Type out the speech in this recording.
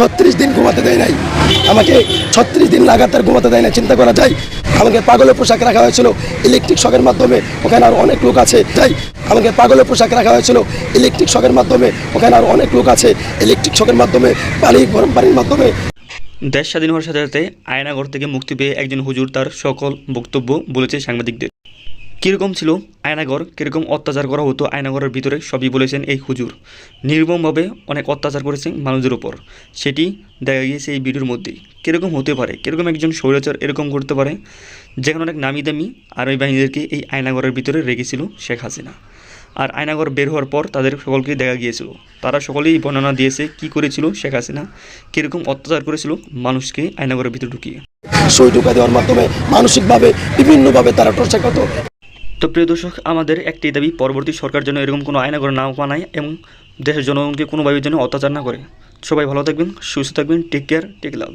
ছত্রিশ দিন ঘুমাতে দেয় নাই। আমাকে ছত্রিশ দিন লাগাতার ঘুমাতে দেয় না চিন্তা করা যায়, আমাকে পাগলের পোশাক রাখা হয়েছিল ইলেকট্রিক শখের মাধ্যমে, ওখানে আর অনেক লোক আছে। তাই আমাকে পাগলের পোশাক রাখা হয়েছিল ইলেকট্রিক শখের মাধ্যমে, ওখানে আর অনেক লোক আছে ইলেকট্রিক শখের মাধ্যমে, পানি, গরম পানির মাধ্যমে। দেশ স্বাধীন হওয়ার সাথে সাথে আয়নাঘর থেকে মুক্তি পেয়ে একজন হুজুর তার সকল বক্তব্য বলেছে সাংবাদিকদের। কীরকম ছিল আয়নাগর, কীরকম অত্যাচার করা হতো আয়নাগরের ভিতরে, সবই বলেছেন এই হুজুর। নির্মমভাবে অনেক অত্যাচার করেছে মানুষের ওপর সেটি দেখা গিয়েছে এই ভিডিওর মধ্যেই। কীরকম হতে পারে, কীরকম একজন স্বৈরাচার এরকম করতে পারে, যেখানে অনেক নামি দামি আরবি বাহিনীদেরকে এই আয়নাগরের ভিতরে রেখেছিল শেখ হাসিনা। আর আয়নাগর বের হওয়ার পর তাদের সকলকে দেখা গিয়েছিল। তারা সকলেই বর্ণনা দিয়েছে কি করেছিল শেখ হাসিনা, কীরকম অত্যাচার করেছিল মানুষকে আয়নাগরের ভিতরে ঢুকিয়ে। সই ঢুকা দেওয়ার মাধ্যমে মানসিকভাবে, বিভিন্নভাবে তারা টর্চার করতো। তো প্রিয় দর্শক, আমাদের একটি দাবি, পরবর্তী সরকার যেন এরকম কোনো আয়না করে না বানায় এবং দেশের জনগণকে কোনোভাবে যেন অত্যাচার না করে। সবাই ভালো থাকবেন, সুস্থ থাকবেন টেক কেয়ার টেক লাভ